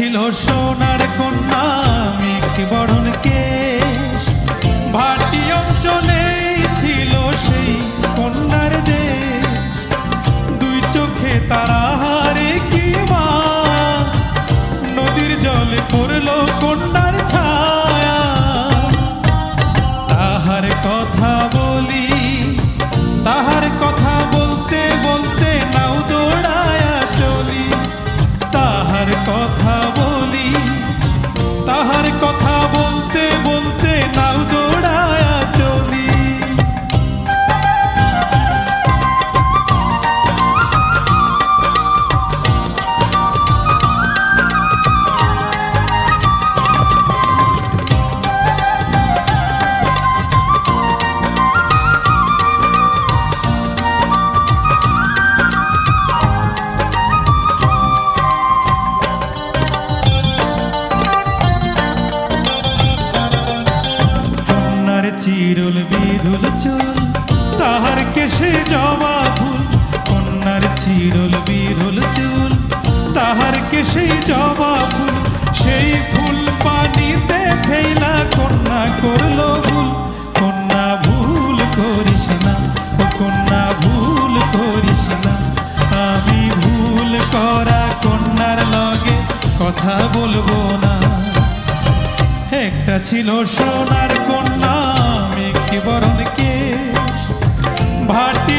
ছিল সোনার চিরুল বিধুল চুল, তাহার কেশে জবা ফুল। কন্যার চিরুল বিধুল চুল, তাহার কেশে জবা ফুল। সেই ফুল পানিতে ফেলা কন্যা করল ভুল। কন্যা ভুল করিস না, ও কন্যা ভুল করিস না। আমি ভুল করা কন্যার লগে কথা বলব না। একটা ছিল সোনার কন্যা বরণ কেশ ভাটি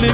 জলে